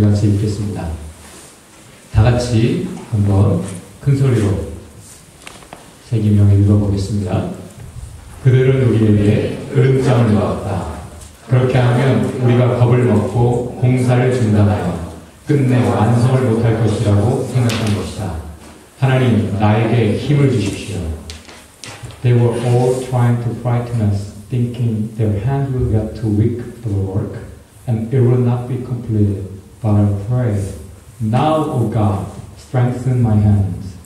같이 읽겠습니다. 다 같이 한번 큰 소리로 세기명에 읽어보겠습니다. 그들은 우리에게 으름장을 놓았다. 그렇게 하면 우리가 겁을 먹고 공사를 중단하여 끝내 완성을 못할 것이라고 생각한 것이다. 하나님, 나에게 힘을 주십시오. They were all trying to frighten us, thinking their hands will get too weak for the work, and it will not be completed. But I pray, now, O God, strengthen my hands.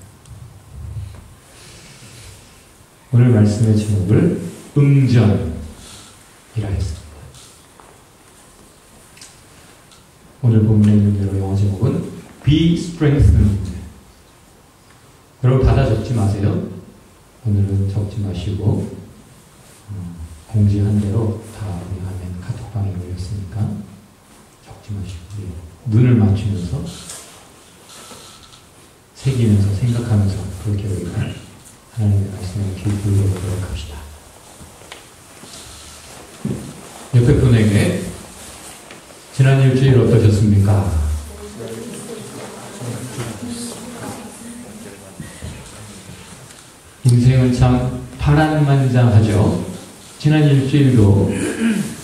오늘 말씀의 제목을 응전이라 했습니다. 오늘 본문에 있는 대로 영어 제목은 Be strengthened. 여러분 받아 적지 마세요. 오늘은 적지 마시고 음, 공지한 대로 다 우리 화면 카톡방에 올렸으니까 적지 마시고 눈을 맞추면서 새기면서 생각하면서 그렇게 우리가 하나님의 말씀을 깊이 읽어보도록 합시다. 옆에 분에게 지난 일주일 어떠셨습니까? 인생은 참 파란만장하죠. 지난 일주일도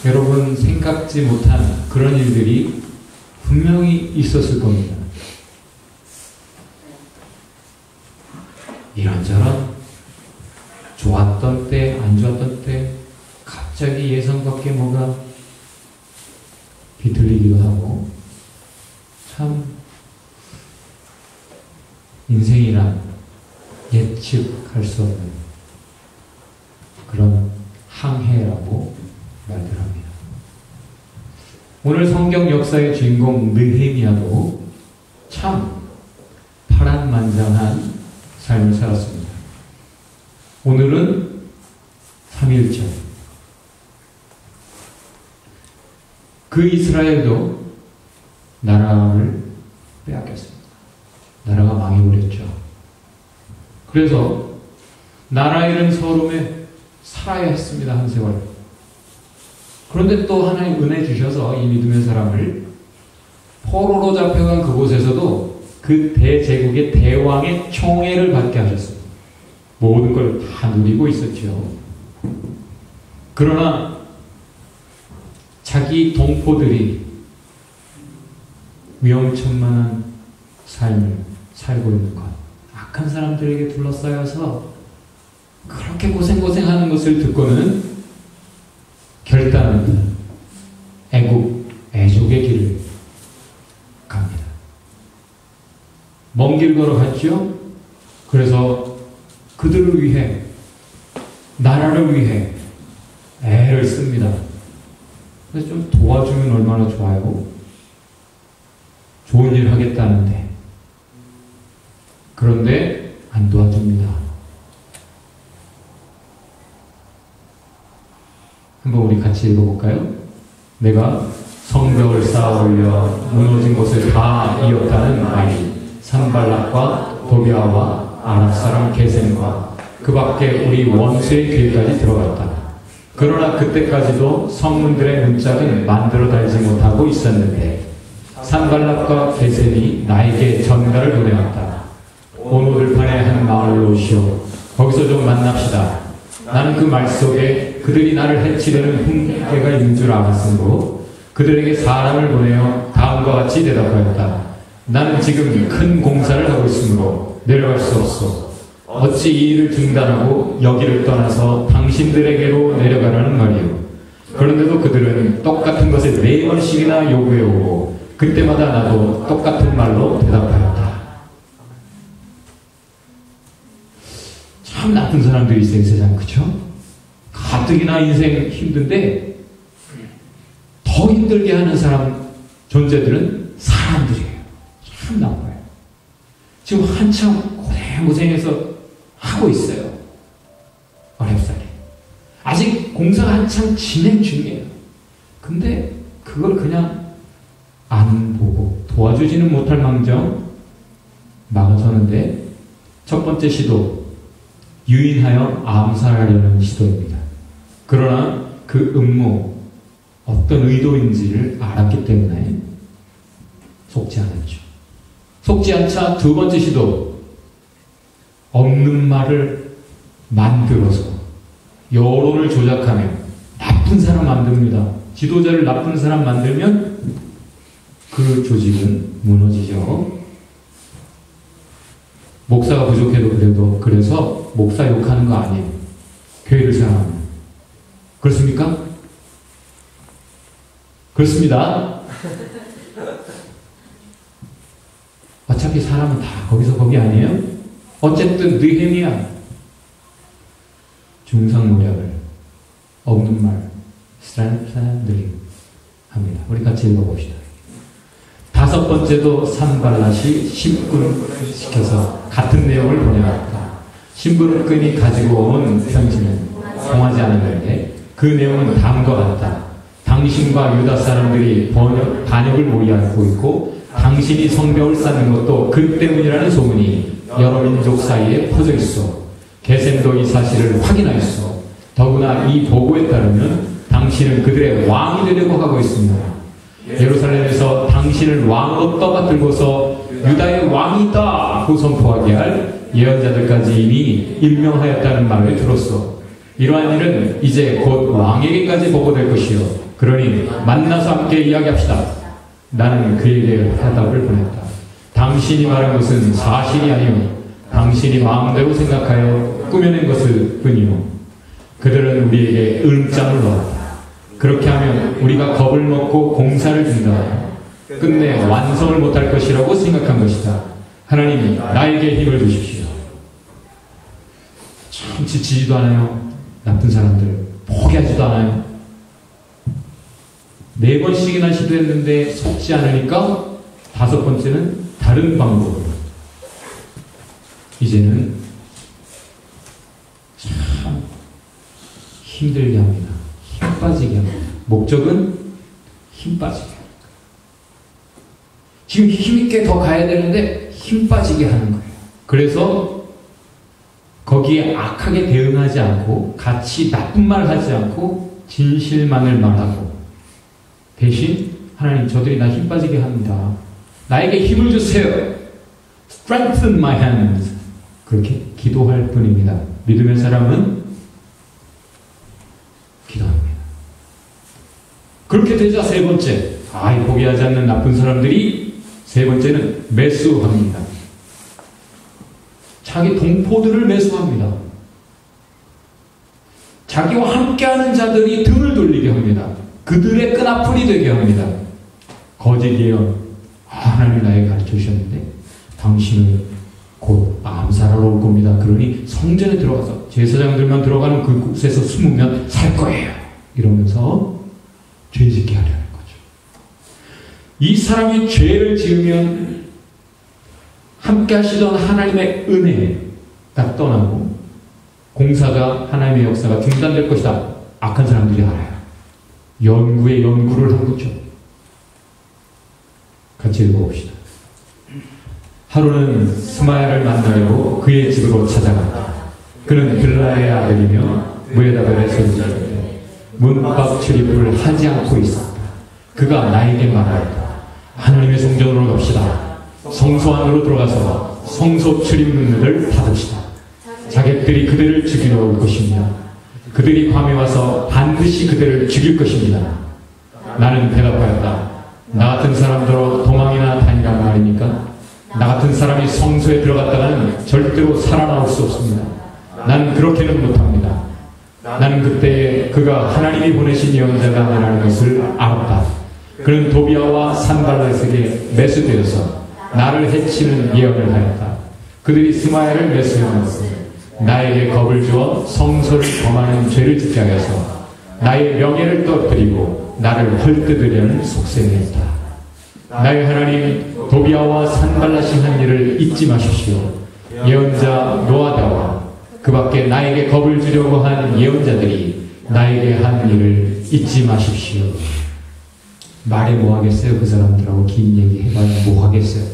여러분 생각지 못한 그런 일들이 분명히 있었을 겁니다. 이런저런 좋았던 때, 안 좋았던 때, 갑자기 예상 밖에 뭐가 비틀리기도 하고, 참, 인생이란 예측할 수 없는 그런 항해라고 말들 합니다. 오늘 성경 역사의 주인공 느헤미야도 참 파란만장한 삶을 살았습니다. 오늘은 3일절. 그 이스라엘도 나라를 빼앗겼습니다. 나라가 망해버렸죠. 그래서 나라 잃은 서름에 살아야 했습니다. 한 세월. 그런데 또 하나님 은혜 주셔서 이 믿음의 사람을 포로로 잡혀간 그곳에서도 그 대제국의 대왕의 총애를 받게 하셨습니다. 모든 걸 다 누리고 있었죠. 그러나 자기 동포들이 위험천만한 삶을 살고 있는 것, 악한 사람들에게 둘러싸여서 그렇게 고생고생하는 것을 듣고는 결단합니다. 애국, 애족의 길을 갑니다. 먼 길 걸어갔죠? 그래서 그들을 위해, 나라를 위해 애를 씁니다. 그래서 좀 도와주면 얼마나 좋아요. 좋은 일 하겠다는데. 그런데 안 도와줍니다. 한번 우리 같이 읽어볼까요? 내가 성벽을 쌓아 올려 무너진 곳을 다 이었다는 말이 산발락과 도비아와 아랍 사람 게셈과 그 밖에 우리 원수의 길까지 들어갔다. 그러나 그때까지도 성문들의 문짝은 만들어 달지 못하고 있었는데 산발락과 게셈이 나에게 전가를 보내왔다. 오노들판의 한 마을로 오시오. 거기서 좀 만납시다. 나는 그 말 속에 그들이 나를 해치려는 훈계가 있는 줄 알았으므로 그들에게 사람을 보내어 다음과 같이 대답하였다. 나는 지금 큰 공사를 하고 있으므로 내려갈 수 없어. 어찌 이 일을 중단하고 여기를 떠나서 당신들에게로 내려가라는 말이오. 그런데도 그들은 똑같은 것을 네 번씩이나 요구해오고 그때마다 나도 똑같은 말로 대답하였다. 참 나쁜 사람들이 있어요, 세상, 그쵸? 가뜩이나 인생 힘든데, 더 힘들게 하는 사람, 존재들은 사람들이에요. 참 나빠요. 지금 한참 고생 고생해서 하고 있어요. 어렵사리. 아직 공사가 한참 진행 중이에요. 근데 그걸 그냥 안 보고 도와주지는 못할 망정 막아서는데 첫 번째 시도 유인하여 암살하려는 시도입니다. 그러나 그 음모 어떤 의도인지를 알았기 때문에 속지 않았죠. 속지 않자 두 번째 시도 없는 말을 만들어서 여론을 조작하며 나쁜 사람 만듭니다. 지도자를 나쁜 사람 만들면 그 조직은 무너지죠. 목사가 부족해도 그래도 그래서 목사 욕하는 거 아니에요. 교회를 사랑합니다. 그렇습니까? 그렇습니다. 어차피 사람은 다 거기서 거기 아니에요? 어쨌든 느헤미야 중상 모략을 없는 말 스트랜드링 합니다. 우리 같이 읽어봅시다. 다섯 번째도 산발라시 신분 시켜서 같은 내용을 번역했다. 신분끈이 가지고 온 편지는 통하지 않았는데 그 내용은 다음과 같다. 당신과 유다 사람들이 번역, 반역을 모의하고 있고 당신이 성벽을 쌓는 것도 그 때문이라는 소문이 여러 민족 사이에 퍼져 있어. 개셈도 이 사실을 확인하였어. 더구나 이 보고에 따르면 당신은 그들의 왕이 되려고 하고 있습니다. 예루살렘에서 당신을 왕으로 떠받들고서 유다의 왕이다 고 선포하게 할 예언자들까지 이미 임명하였다는 말을 들었어. 이러한 일은 이제 곧 왕에게까지 보고될 것이요. 그러니 만나서 함께 이야기합시다. 나는 그에게 해답을 보냈다. 당신이 말한 것은 사실이 아니요. 당신이 마음대로 생각하여 꾸며낸 것을 뿐이요. 그들은 우리에게 음장을 넣었다. 그렇게 하면 우리가 겁을 먹고 공사를 준다. 끝내 완성을 못할 것이라고 생각한 것이다. 하나님이 나에게 힘을 주십시오. 참 지치지도 않아요. 나쁜 사람들. 포기하지도 않아요. 네 번씩이나 시도했는데 속지 않으니까 다섯 번째는 다른 방법으로. 이제는 참 힘들게 합니다. 힘 빠지게 합니다. 목적은 힘 빠지게 합니다. 지금 힘있게 더 가야 되는데 힘 빠지게 하는 거예요. 그래서 거기에 악하게 대응하지 않고 같이 나쁜 말 하지 않고 진실만을 말하고 대신 하나님 저들이 나 힘 빠지게 합니다. 나에게 힘을 주세요. Strengthen my hands. 그렇게 기도할 뿐입니다. 믿음의 사람은 기도합니다. 그렇게 되자 세 번째, 아, 포기하지 않는 나쁜 사람들이 세 번째는 매수합니다. 자기 동포들을 매수합니다. 자기와 함께하는 자들이 등을 돌리게 합니다. 그들의 끈아풀이 되게 합니다. 거짓 예언. 아, 하나님이 나에게 가르쳐 주셨는데 당신은 곧 암살하러 올 겁니다. 그러니 성전에 들어가서 제사장들만 들어가는 그곳에서 숨으면 살 거예요. 이러면서 죄짓게 하려는 거죠. 이 사람이 죄를 지으면 함께 하시던 하나님의 은혜가 떠나고 공사가 하나님의 역사가 중단될 것이다. 악한 사람들이 알아요. 연구에 연구를 한 거죠. 같이 읽어봅시다. 하루는 스마야를 만나려고 그의 집으로 찾아갔다. 그는 빌라의 아들이며 무에다벨의 손자인데 문밖 출입을 하지 않고 있었다. 그가 나에게 말하였다. 하나님의 성전으로 갑시다. 성소 안으로 들어가서 성소 출입 문을 닫읍시다. 자객들이 그들을 죽이러 올 것입니다. 그들이 밤에 와서 반드시 그들을 죽일 것입니다. 나는 대답하였다. 나 같은 사람들로 도망이나 다니란 말입니까? 나 같은 사람이 성소에 들어갔다가는 절대로 살아나올 수 없습니다. 나는 그렇게는 못합니다. 나는 그때 그가 하나님이 보내신 예언자가 아니라는 것을 알았다. 그는 도비아와 산발렛에게 매수되어서 나를 해치는 예언을 하였다. 그들이 스마엘을 매수해놓았어. 나에게 겁을 주어 성소를 범하는 죄를 짓게 하여서 나의 명예를 떨어뜨리고 나를 헐뜯으려는 속셈이었다. 나의 하나님 도비아와 산발라시 한 일을 잊지 마십시오. 예언자 노아다와 그 밖에 나에게 겁을 주려고 한 예언자들이 나에게 한 일을 잊지 마십시오. 말해 뭐 하겠어요? 그 사람들하고 긴 얘기 해봐야 뭐 하겠어요?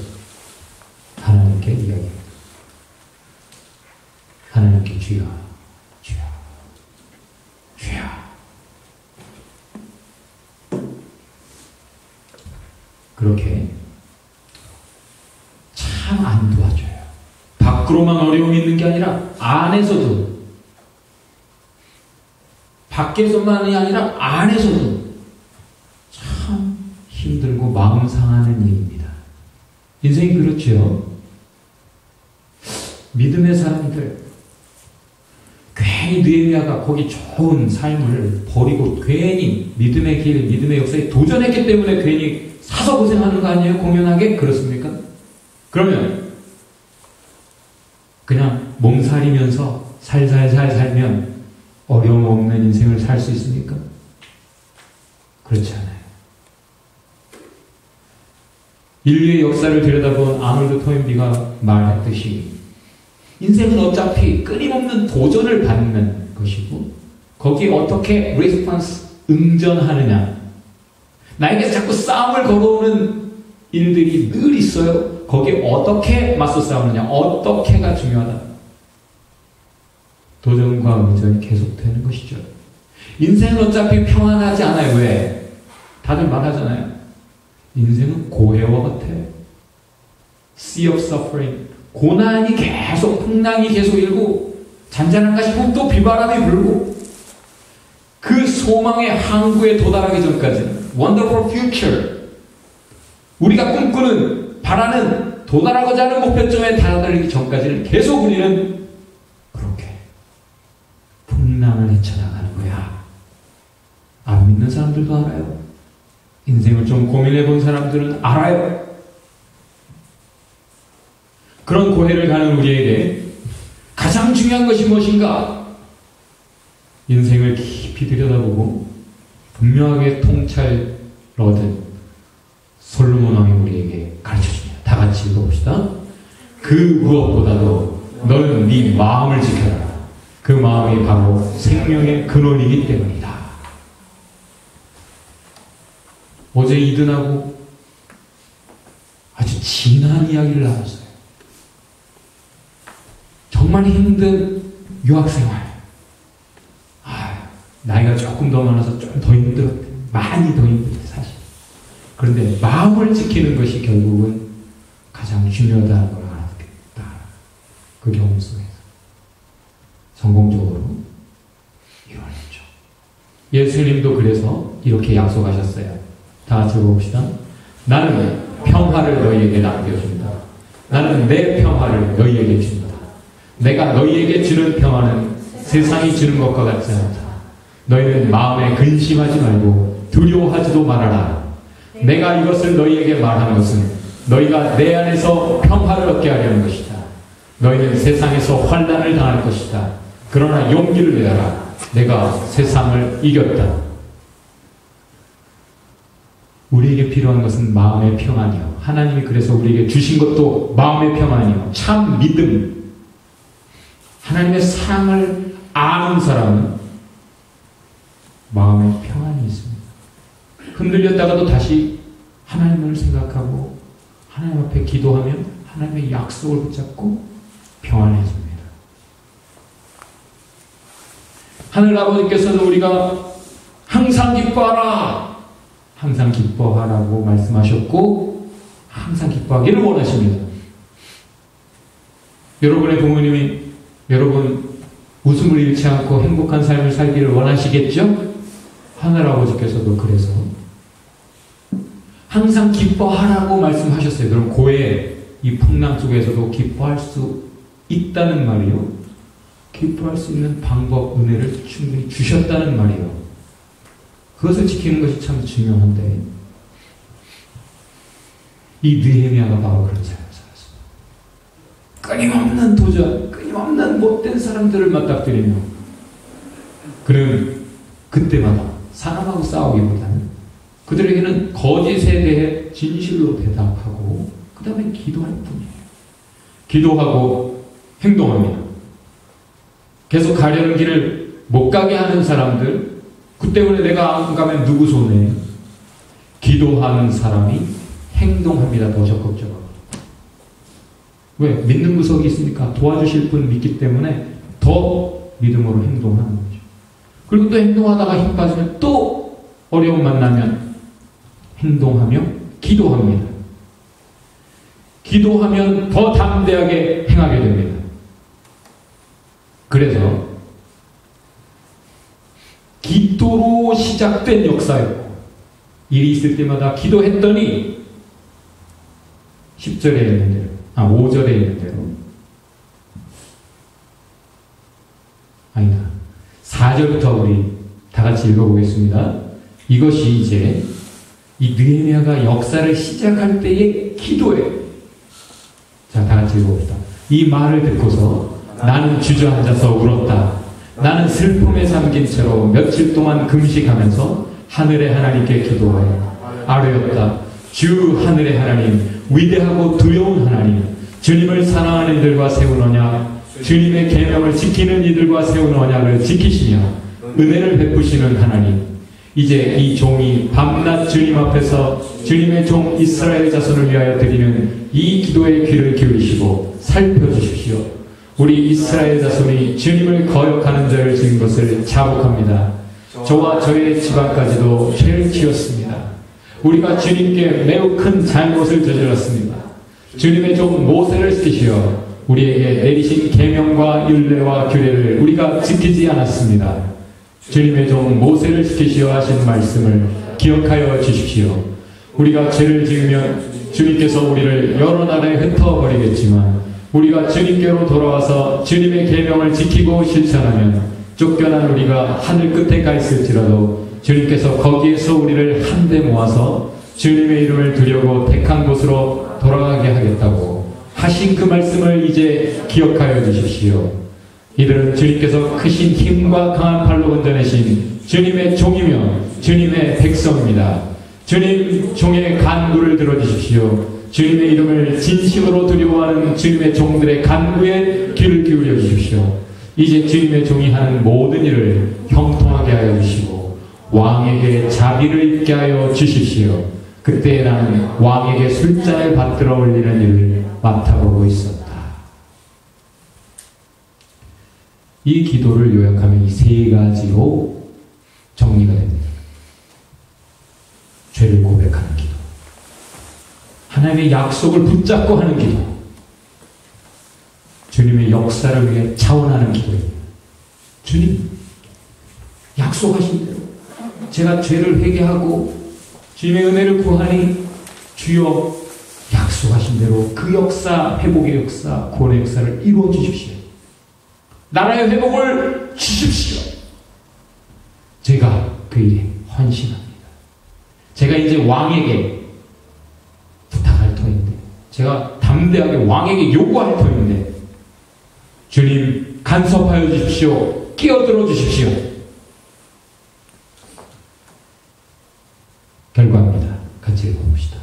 하나님께 이야기합니다. 하나님께 주여. 그렇게 참 안 도와줘요. 밖으로만 어려움이 있는 게 아니라 안에서도 밖에서만이 아니라 안에서도 참 힘들고 마음 상하는 일입니다. 인생이 그렇죠. 믿음의 사람들 괜히 느헤미야가 거기 좋은 삶을 버리고 괜히 믿음의 길, 믿음의 역사에 도전했기 때문에 괜히 사서 고생하는 거 아니에요? 공연하게? 그렇습니까? 그러면 그냥 몸살이면서 살살살 살면 어려움 없는 인생을 살 수 있습니까? 그렇지 않아요. 인류의 역사를 들여다본 아놀드 토인비가 말했듯이 인생은 어차피 끊임없는 도전을 받는 것이고 거기에 어떻게 리스폰스 응전하느냐 나에게 자꾸 싸움을 걸어오는 일들이 늘 있어요. 거기에 어떻게 맞서 싸우느냐 어떻게가 중요하다. 도전과 응전이 계속되는 것이죠. 인생은 어차피 평안하지 않아요. 왜? 다들 말하잖아요. 인생은 고해와 같아요. Sea of Suffering. 고난이 계속, 풍랑이 계속 일고, 잔잔한가 싶으면 또 비바람이 불고, 그 소망의 항구에 도달하기 전까지는, Wonderful Future. 우리가 꿈꾸는, 바라는, 도달하고자 하는 목표점에 달아들기 전까지는 계속 우리는 그렇게 풍랑을 헤쳐나가는 거야. 안 믿는 사람들도 알아요. 인생을 좀 고민해 본 사람들은 알아요. 그런 고해를 가는 우리에게 가장 중요한 것이 무엇인가? 인생을 깊이 들여다보고 분명하게 통찰 얻은 솔로몬 왕이 우리에게 가르쳐 줍니다. 다 같이 읽어봅시다. 그 무엇보다도 너는 네 마음을 지켜라. 그 마음이 바로 생명의 근원이기 때문이다. 어제 이든하고 아주 진한 이야기를 나눴어요. 정말 힘든 유학생활. 아, 나이가 조금 더 많아서 좀 더 힘들었대. 많이 더 힘들었대, 사실. 그런데 마음을 지키는 것이 결국은 가장 중요하다는 걸 알았겠다. 그 경험 속에서. 성공적으로 이루어냈죠. 예수님도 그래서 이렇게 약속하셨어요. 다 같이 봅시다. 나는 평화를 너희에게 남겨준다. 나는 내 평화를 너희에게 준다. 내가 너희에게 주는 평화는 세상이 주는 것과 같지 않다. 너희는 마음에 근심하지 말고 두려워하지도 말아라. 내가 이것을 너희에게 말한 것은 너희가 내 안에서 평화를 얻게 하려는 것이다. 너희는 세상에서 환란을 당할 것이다. 그러나 용기를 내라. 내가 세상을 이겼다. 우리에게 필요한 것은 마음의 평안이요. 하나님이 그래서 우리에게 주신 것도 마음의 평안이요. 참 믿음. 하나님의 사랑을 아는 사람은 마음의 평안이 있습니다. 흔들렸다가도 다시 하나님을 생각하고 하나님 앞에 기도하며 하나님의 약속을 붙잡고 평안해집니다. 하늘 아버지께서도 우리가 항상 기뻐하라. 항상 기뻐하라고 말씀하셨고 항상 기뻐하기를 원하십니다. 여러분의 부모님이 여러분 웃음을 잃지 않고 행복한 삶을 살기를 원하시겠죠? 하늘 아버지께서도 그래서 항상 기뻐하라고 말씀하셨어요. 그럼 고해 이 풍랑 속에서도 기뻐할 수 있다는 말이요. 기뻐할 수 있는 방법, 은혜를 충분히 주셨다는 말이요. 그것을 지키는 것이 참 중요한데 이 느헤미야가 바로 그런 삶을 살았습니다. 끊임없는 도전, 끊임없는 못된 사람들을 맞닥뜨리며 그는 그때마다 사람하고 싸우기보다는 그들에게는 거짓에 대해 진실로 대답하고 그 다음에 기도할 뿐이에요. 기도하고 행동합니다. 계속 가려는 길을 못 가게 하는 사람들, 그 때문에 내가 안 가면 누구 손에? 기도하는 사람이 행동합니다. 더 적극적으로. 왜? 믿는 구석이 있으니까 도와주실 분 믿기 때문에 더 믿음으로 행동하는 거죠. 그리고 또 행동하다가 힘 빠지면 또 어려움 만나면 행동하며 기도합니다. 기도하면 더 담대하게 행하게 됩니다. 그래서 기도로 시작된 역사였고 일이 있을 때마다 기도했더니 10절에 있는 대로 아 5절에 있는 대로 아니다 4절부터 우리 다 같이 읽어보겠습니다. 이것이 이제 이 느헤미야가 역사를 시작할 때의 기도예요. 자, 다 같이 읽어봅시다. 이 말을 듣고서 나는 주저앉아서 울었다. 나는 슬픔에 잠긴 채로 며칠 동안 금식하면서 하늘의 하나님께 기도하여 아뢰었다. 주 하늘의 하나님, 위대하고 두려운 하나님, 주님을 사랑하는 이들과 언약, 주님의 계명을 지키는 이들과 언약을 지키시며 은혜를 베푸시는 하나님, 이제 이 종이 밤낮 주님 앞에서 주님의 종 이스라엘 자손을 위하여 드리는 이 기도의 귀를 기울이시고 살펴주십시오. 우리 이스라엘 자손이 주님을 거역하는 자를 지은 것을 자복합니다. 저와 저의 집안까지도 죄를 지었습니다. 우리가 주님께 매우 큰 잘못을 저질렀습니다. 주님의 종 모세를 쓰시어 우리에게 내리신 계명과 율례와 규례를 우리가 지키지 않았습니다. 주님의 종 모세를 시키시어 하신 말씀을 기억하여 주십시오. 우리가 죄를 지으면 주님께서 우리를 여러 나라에 흩어버리겠지만 우리가 주님께로 돌아와서 주님의 계명을 지키고 실천하면 쫓겨난 우리가 하늘 끝에 가 있을지라도 주님께서 거기에서 우리를 한데 모아서 주님의 이름을 두려고 택한 곳으로 돌아가게 하겠다고 하신 그 말씀을 이제 기억하여 주십시오. 이들은 주님께서 크신 힘과 강한 팔로 건져내신 주님의 종이며 주님의 백성입니다. 주님 종의 간구를 들어주십시오. 주님의 이름을 진심으로 두려워하는 주님의 종들의 간구에 귀를 기울여 주십시오. 이제 주님의 종이 하는 모든 일을 형통하게 하여 주시고 왕에게 자비를 입게 하여 주십시오. 그때 나는 왕에게 술잔을 받들어 올리는 일을 맡아보고 있었다. 이 기도를 요약하면 이 세 가지로 정리가 됩니다. 죄를 고백하는 기도. 하나님의 약속을 붙잡고 하는 기도. 주님의 역사를 위해 차원하는 기도입니다. 주님, 약속하신 대로 제가 죄를 회개하고 주님의 은혜를 구하니 주여 약속하신 대로 그 역사, 회복의 역사, 구원의 역사를 이루어 주십시오. 나라의 회복을 주십시오. 제가 그 일에 헌신합니다. 제가 이제 왕에게 제가 담대하게 왕에게 요구할 터인데 주님 간섭하여 주십시오. 끼어들어 주십시오. 결과입니다. 같이 읽어봅시다.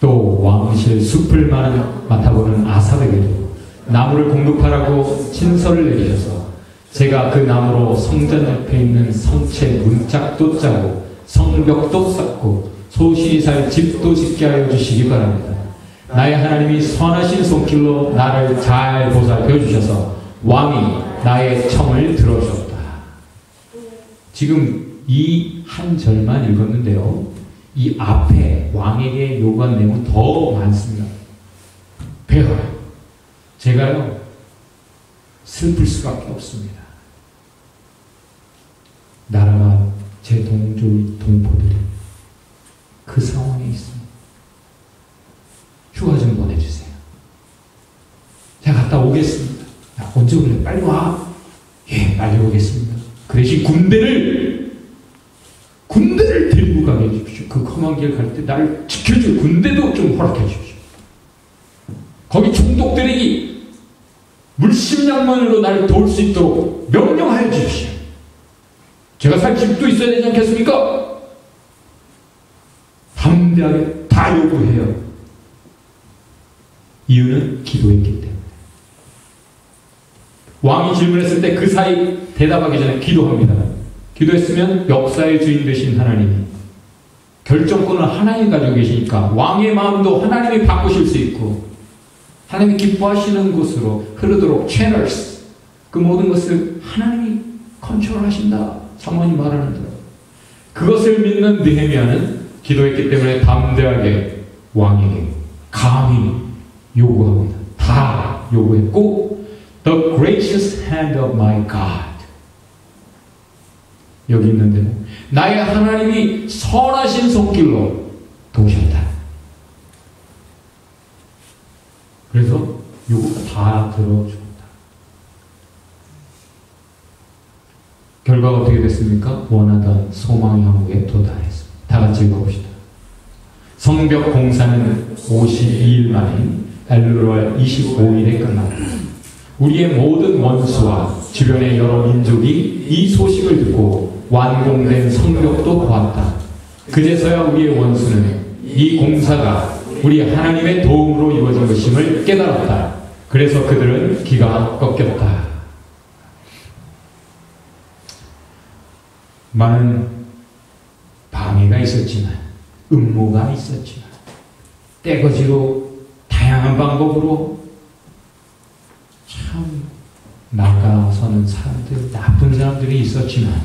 또 왕실 숲을 맡아보는 아삽에게도 나무를 공급하라고 친서를 내리셔서 제가 그 나무로 성전 옆에 있는 성체 문짝도 짜고 성벽도 쌓고 소신이 살 집도 짓게 하여 주시기 바랍니다. 나의 하나님이 선하신 손길로 나를 잘 보살펴 주셔서 왕이 나의 청을 들어주었다. 지금 이 한 절만 읽었는데요. 이 앞에 왕에게 요구한 내용은 더 많습니다. 배워요. 제가요, 슬플 수밖에 없습니다. 나라와 제 동족, 동포들이 그 상황에 있습니다. 휴가 좀 보내주세요. 제가 갔다 오겠습니다. 야, 언제 올래? 빨리 와. 예, 빨리 오겠습니다. 그 대신 군대를, 군대를 데리고 가게 해주십시오. 그 험한 길 갈 때 날 지켜줄 군대도 좀 허락해 주십시오. 거기 중독들에게 물심양만으로 나를 도울 수 있도록 명령하여 주십시오. 제가 살 집도 있어야 되지 않겠습니까? 담대하게 다 요구해요. 이유는 기도했기 때문에. 왕이 질문했을 때 그 사이 대답하기 전에 기도합니다. 기도했으면 역사의 주인 되신 하나님이 결정권을 하나님 가지고 계시니까 왕의 마음도 하나님이 바꾸실 수 있고 하나님이 기뻐하시는 곳으로 흐르도록 채널스 그 모든 것을 하나님이 컨트롤하신다. 사모님 말하는 대로 그것을 믿는 느헤미야는 기도했기 때문에 담대하게 왕에게 감히 요구합니다. 다 요구했고 The gracious hand of my God 여기 있는데 나의 하나님이 선하신 손길로 도우셨다. 그래서 요구가 다 들어줍니다. 결과가 어떻게 됐습니까? 원하던 소망 영국에 도달했습니다. 다 같이 읽어봅시다. 성벽 공사는 52일 만인 엘루월 25일에 끝났다. 우리의 모든 원수와 주변의 여러 민족이 이 소식을 듣고 완공된 성벽도 보았다. 그제서야 우리의 원수는 이 공사가 우리 하나님의 도움으로 이루어진 것임을 깨달았다. 그래서 그들은 기가 꺾였다. 많은 방해가 있었지만, 음모가 있었지만, 떼거지로 다양한 방법으로 참 나가서는 사람들, 나쁜 사람들이 있었지만,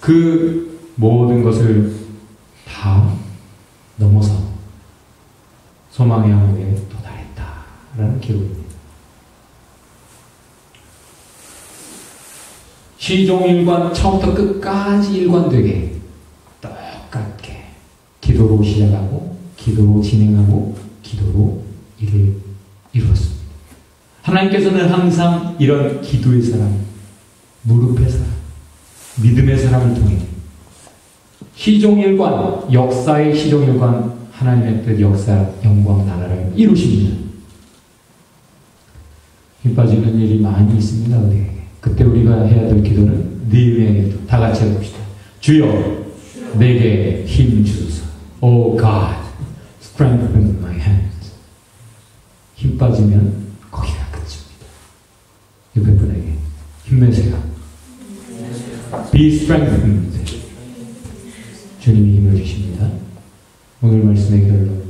그 모든 것을 다 넘어서 소망의 항구에 도달했다라는 기록입니다. 시종일관 처음부터 끝까지 일관되게 똑같게 기도로 시작하고 기도로 진행하고 기도로 일을 이루었습니다. 하나님께서는 항상 이런 기도의 사람, 무릎의 사람, 믿음의 사람을 통해 시종일관, 역사의 시종일관 하나님의 뜻, 역사, 영광, 나라를 이루십니다. 힘 빠지는 일이 많이 있습니다, 우리에게. 그때 우리가 해야 될 기도는 느헤미야의 기도. 다 같이 해봅시다. 주여, 내게 힘 주소서. Oh God, strengthen my hands. 힘 빠지면 거기가 끝입니다. 옆에 분에게 힘내세요. Be strengthened. 주님이 힘을 주십니다. 오늘 말씀의 결론.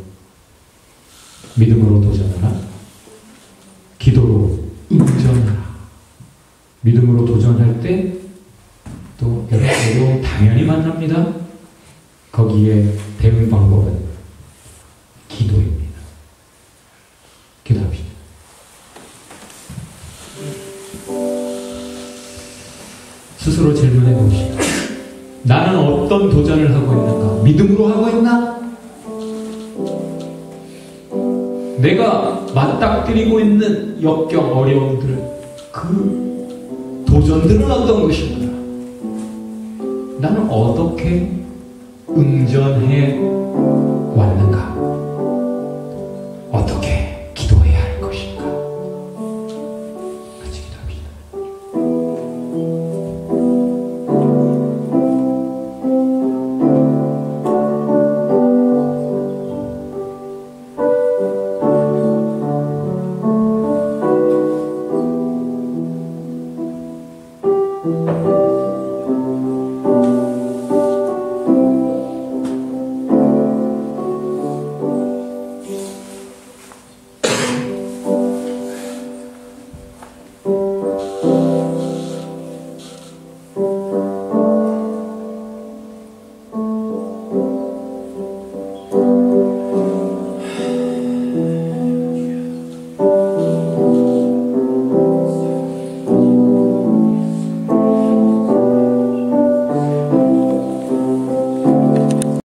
믿음으로 도전하라. 기도로 응전하라. 믿음으로 도전할 때 또 여러 어려움 당연히 만납니다. 거기에 대응 방법은 기도입니다. 기도합시다. 스스로 질문해 봅시다. 나는 어떤 도전을 하고 있는가? 믿음으로 하고 있나? 내가 맞닥뜨리고 있는 역경, 어려움들, 그 도전들은 어떤 것인가? 나는 어떻게 응전해 왔는가?